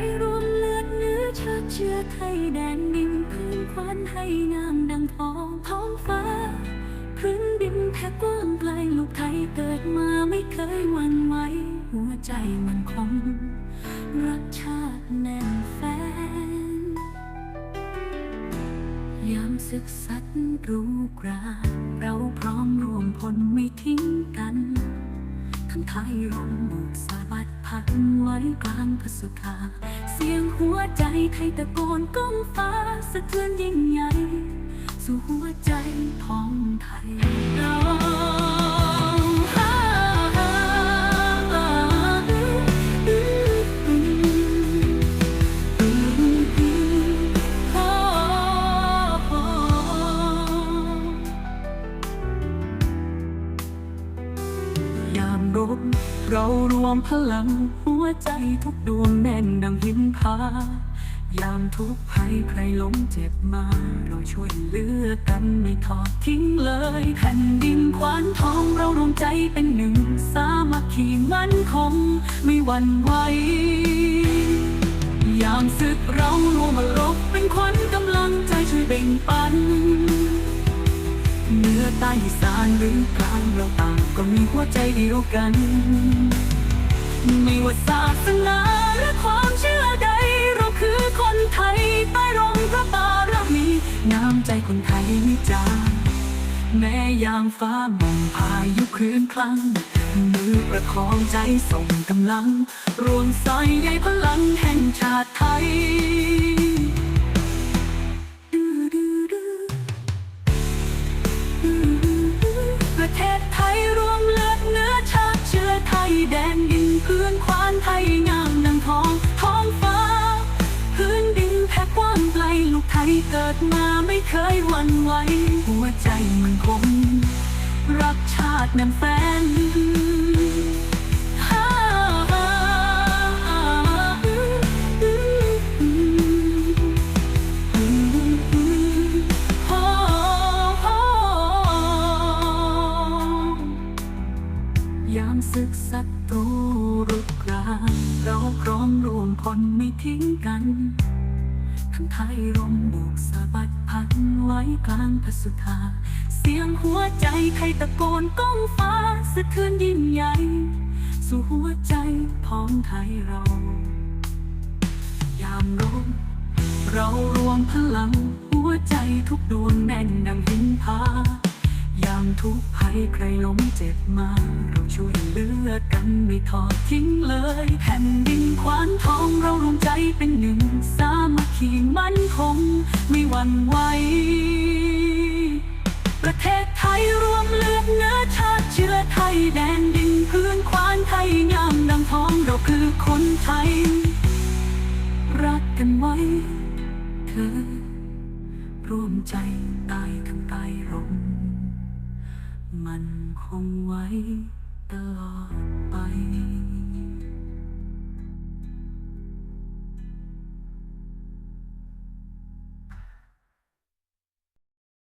ยรวมเลือดเนื้อชาติเชื้อไทยแดนดินพื้นควันให้งามดังทองท้องฟ้า พื้นดินแผ่กว้างไกลลูกไทยเกิดมาไม่เคยหวั่นไหวหัวใจมันคงรักชาติแน่นแฟนยามศึกสัตว์รู้กราเราพร้อมรวมพลไม่ทิ้งกัน ทั้งไทยร่มบุกสะบัด พักไว้กลางพระสุธา เสียงหัวใจไทยตะโกนก้องฟ้าสะเทือนยิ่งใหญ่ ม เรารวมพลังหัวใจทุกดวงแน่นดังหินผายามทุกภัยใครล้มเจ็บมา เราช่วยเหลือกันไม่ทอดทิ้งเลยแผ่นดินขวานทองเรารวมใจเป็นหนึ่ง สามัคคีมั่นคงไม่หวั่นไหว ยามศึกเรารวมมารบเป็นขวัญกำลังใจช่วยแบ่งปัน เหนือใต้สานหรือกลางเราตา หัวใจเดียวกัน ไม่ว่าศาสนาหรือความเชื่อใด เราคือคนไทยใต้ร่มพระบารมีน้ำใจคนไทยไม่จางแม้ยามฟ้ามองพายุคลื่นคลั่งมือประคองใจส่งกำลัง รวมสายใยพลังแห่งชาติไทย งามดังท้องท้องฟ้า พื้นดินแผ่กว้างไกลลูกไทยเกิดมาไม่เคยหวั่นไหวหัวใจมันคงรักชาติแน่นแฟนยามศึกศัตรู เราพร้อมรวมพลไม่ทิ้งกันทั้งไทยร่มบุกสะบัดพัดไว้กลางพระสุธา เสียงหัวใจไทยตะโกนก้องฟ้าสะเทือนยิ่งใหญ่ สู่หัวใจพ้องไทยเรา ยามรบเรารวมพลังหัวใจทุกดวงแน่นดังหินผา ยามทุกภัยใครล้มเจ็บมา เราช่วยเหลือกันไม่ทอดทิ้งเลยแผ่นดินขวานทองเรารวมใจเป็นหนึ่ง สามัคคีมั่นคง ไม่หวั่นไหวประเทศไทยรวมเลือดเนื้อชาติเชื้อไทยแดนดินพื้นควานไทยงามดังทองเราคือคนไทย รักกันไว้ เธอ ร่วมใจตายทั้งตายร่ม คงไว้ตลอดไป